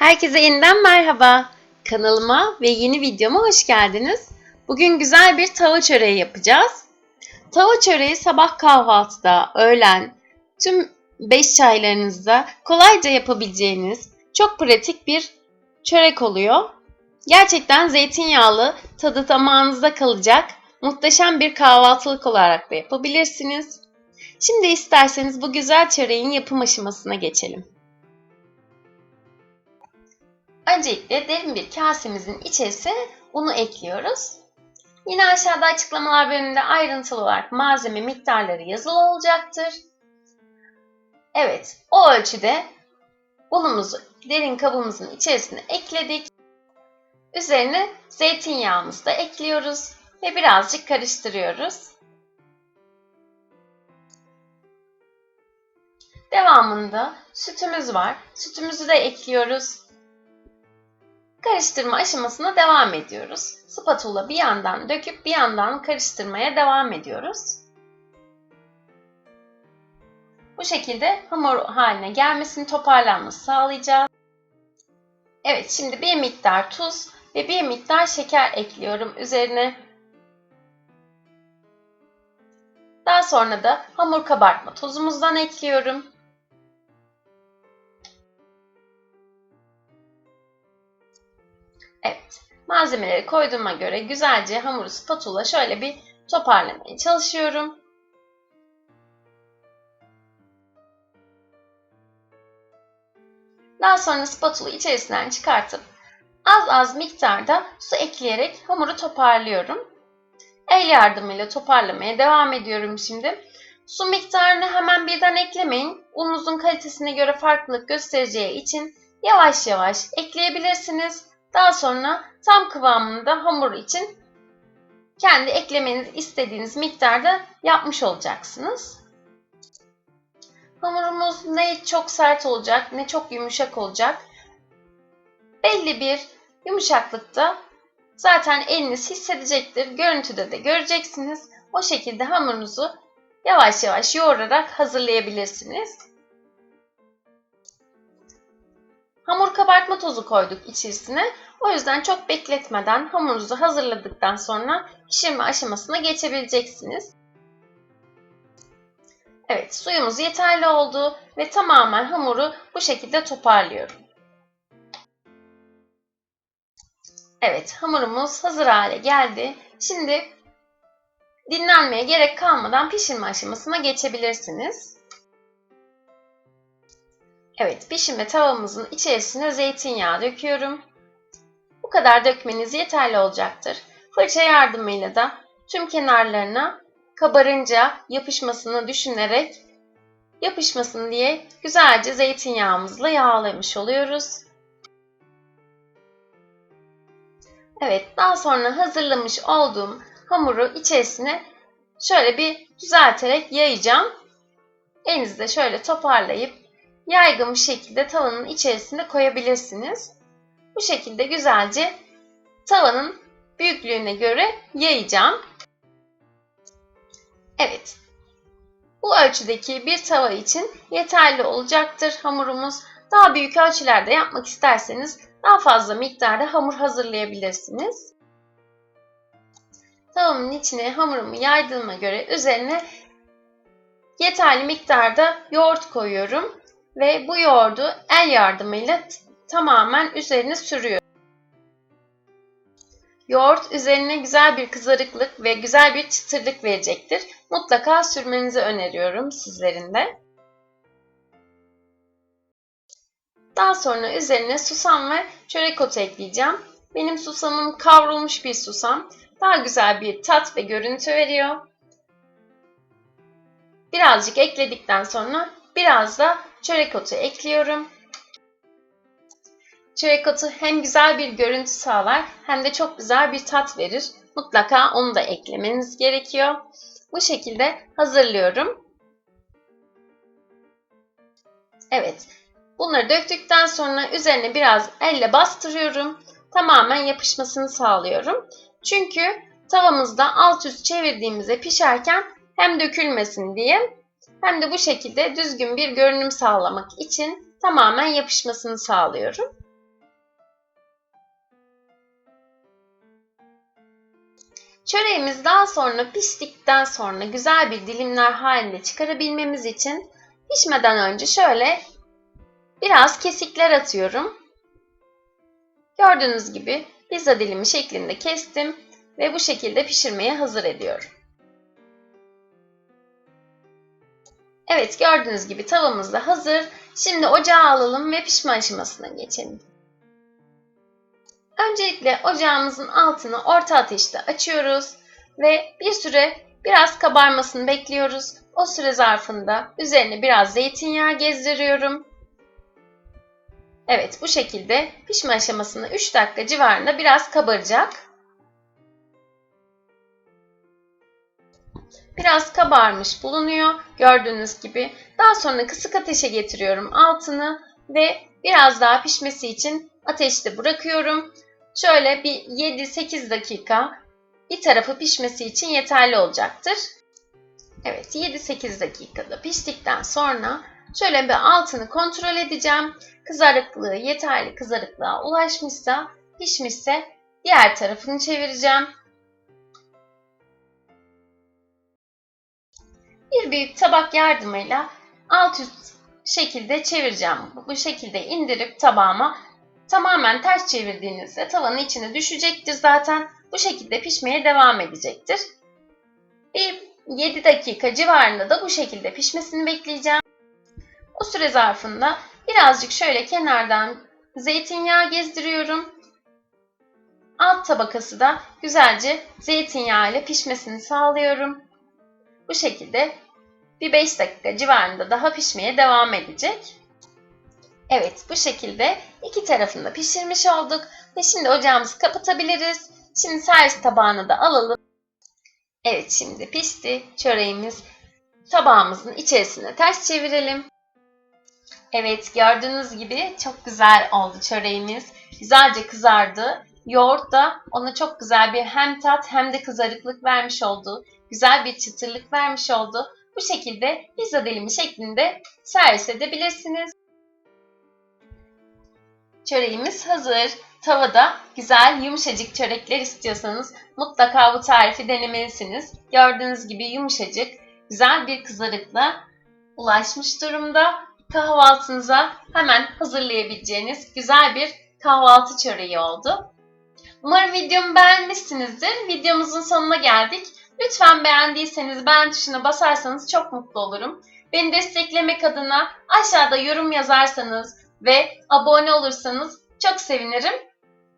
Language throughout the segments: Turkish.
Herkese yeniden merhaba. Kanalıma ve yeni videoma hoş geldiniz. Bugün güzel bir tava çöreği yapacağız. Tava çöreği sabah kahvaltıda, öğlen, tüm beş çaylarınızda kolayca yapabileceğiniz çok pratik bir çörek oluyor. Gerçekten zeytinyağlı, tadı damağınızda kalacak muhteşem bir kahvaltılık olarak da yapabilirsiniz. Şimdi isterseniz bu güzel çöreğin yapım aşamasına geçelim. Öncelikle derin bir kasemizin içerisine unu ekliyoruz. Yine aşağıda açıklamalar bölümünde ayrıntılı olarak malzeme miktarları yazılı olacaktır. Evet, o ölçüde unumuzu derin kabımızın içerisine ekledik. Üzerine zeytinyağımızı da ekliyoruz ve birazcık karıştırıyoruz. Devamında sütümüz var. Sütümüzü de ekliyoruz. Karıştırma aşamasına devam ediyoruz. Spatula bir yandan döküp bir yandan karıştırmaya devam ediyoruz. Bu şekilde hamur haline gelmesini toparlanması sağlayacağız. Evet şimdi bir miktar tuz ve bir miktar şeker ekliyorum üzerine. Daha sonra da hamur kabartma tozumuzdan ekliyorum. Evet, malzemeleri koyduğuma göre güzelce hamuru spatula şöyle bir toparlamaya çalışıyorum. Daha sonra spatula içerisinden çıkartıp az az miktarda su ekleyerek hamuru toparlıyorum. El yardımıyla toparlamaya devam ediyorum şimdi. Su miktarını hemen birden eklemeyin. Ununuzun kalitesine göre farklılık göstereceği için yavaş yavaş ekleyebilirsiniz. Daha sonra tam kıvamında hamur için kendi eklemeniz istediğiniz miktarda yapmış olacaksınız. Hamurumuz ne çok sert olacak ne çok yumuşak olacak. Belli bir yumuşaklıkta zaten eliniz hissedecektir. Görüntüde de göreceksiniz. O şekilde hamurunuzu yavaş yavaş yoğurarak hazırlayabilirsiniz. Kabartma tozu koyduk içerisine. O yüzden çok bekletmeden hamurunuzu hazırladıktan sonra pişirme aşamasına geçebileceksiniz. Evet suyumuz yeterli oldu ve tamamen hamuru bu şekilde toparlıyorum. Evet hamurumuz hazır hale geldi. Şimdi dinlenmeye gerek kalmadan pişirme aşamasına geçebilirsiniz. Evet pişirme tavamızın içerisine zeytinyağı döküyorum. Bu kadar dökmeniz yeterli olacaktır. Fırça yardımıyla da tüm kenarlarına kabarınca yapışmasını düşünerek yapışmasın diye güzelce zeytinyağımızla yağlamış oluyoruz. Evet, daha sonra hazırlamış olduğum hamuru içerisine şöyle bir düzelterek yayacağım. Elinizde şöyle toparlayıp yaygın bir şekilde tavanın içerisine koyabilirsiniz. Bu şekilde güzelce tavanın büyüklüğüne göre yayacağım. Evet. Bu ölçüdeki bir tava için yeterli olacaktır hamurumuz. Daha büyük ölçülerde yapmak isterseniz daha fazla miktarda hamur hazırlayabilirsiniz. Tavamın içine hamurumu yaydığıma göre üzerine yeterli miktarda yoğurt koyuyorum ve bu yoğurdu el yardımıyla tamamen üzerine sürüyorum. Yoğurt üzerine güzel bir kızarıklık ve güzel bir çıtırlık verecektir. Mutlaka sürmenizi öneriyorum sizlerin de. Daha sonra üzerine susam ve çörek otu ekleyeceğim. Benim susamım kavrulmuş bir susam. Daha güzel bir tat ve görüntü veriyor. Birazcık ekledikten sonra biraz da çörek otu ekliyorum. Çörek otu hem güzel bir görüntü sağlar hem de çok güzel bir tat verir. Mutlaka onu da eklemeniz gerekiyor. Bu şekilde hazırlıyorum. Evet. Bunları döktükten sonra üzerine biraz elle bastırıyorum. Tamamen yapışmasını sağlıyorum. Çünkü tavamızda alt üst çevirdiğimizde pişerken hem dökülmesin diye hem de bu şekilde düzgün bir görünüm sağlamak için tamamen yapışmasını sağlıyorum. Çöreğimiz daha sonra piştikten sonra güzel bir dilimler halinde çıkarabilmemiz için pişmeden önce şöyle biraz kesikler atıyorum. Gördüğünüz gibi pizza dilimi şeklinde kestim ve bu şekilde pişirmeye hazır ediyorum. Evet gördüğünüz gibi tavamız da hazır. Şimdi ocağa alalım ve pişme aşamasına geçelim. Öncelikle ocağımızın altını orta ateşte açıyoruz ve bir süre biraz kabarmasını bekliyoruz. O süre zarfında üzerine biraz zeytinyağı gezdiriyorum. Evet bu şekilde pişme aşamasında 3 dakika civarında biraz kabaracak. Biraz kabarmış bulunuyor gördüğünüz gibi. Daha sonra kısık ateşe getiriyorum altını ve biraz daha pişmesi için ateşte bırakıyorum. Şöyle bir 7-8 dakika bir tarafı pişmesi için yeterli olacaktır. Evet 7-8 dakikada piştikten sonra şöyle bir altını kontrol edeceğim. Kızarıklığı yeterli kızarıklığa ulaşmışsa, pişmişse diğer tarafını çevireceğim. Bir büyük tabak yardımıyla alt üst şekilde çevireceğim. Bu şekilde indirip tabağıma tamamen ters çevirdiğinizde tavanın içine düşecektir zaten. Bu şekilde pişmeye devam edecektir. Bir 7 dakika civarında da bu şekilde pişmesini bekleyeceğim. O süre zarfında birazcık şöyle kenardan zeytinyağı gezdiriyorum. Alt tabakası da güzelce zeytinyağı ile pişmesini sağlıyorum. Bu şekilde bir 5 dakika civarında daha pişmeye devam edecek. Evet bu şekilde iki tarafını da pişirmiş olduk ve şimdi ocağımızı kapatabiliriz. Şimdi servis tabağına da alalım. Evet şimdi pişti çöreğimiz. Tabağımızın içerisine ters çevirelim. Evet gördüğünüz gibi çok güzel oldu çöreğimiz. Güzelce kızardı. Yoğurt da ona çok güzel bir hem tat hem de kızarıklık vermiş oldu. Güzel bir çıtırlık vermiş oldu. Bu şekilde pizza dilimi şeklinde servis edebilirsiniz. Çöreğimiz hazır. Tavada güzel yumuşacık çörekler istiyorsanız mutlaka bu tarifi denemelisiniz. Gördüğünüz gibi yumuşacık, güzel bir kızarıkla ulaşmış durumda. Kahvaltınıza hemen hazırlayabileceğiniz güzel bir kahvaltı çöreği oldu. Umarım videomu beğenmişsinizdir. Videomuzun sonuna geldik. Lütfen beğendiyseniz beğen tuşuna basarsanız çok mutlu olurum. Beni desteklemek adına aşağıda yorum yazarsanız ve abone olursanız çok sevinirim.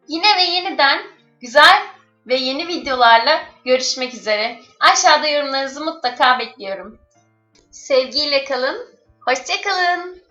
Yine ve yeniden güzel ve yeni videolarla görüşmek üzere. Aşağıda yorumlarınızı mutlaka bekliyorum. Sevgiyle kalın, hoşçakalın.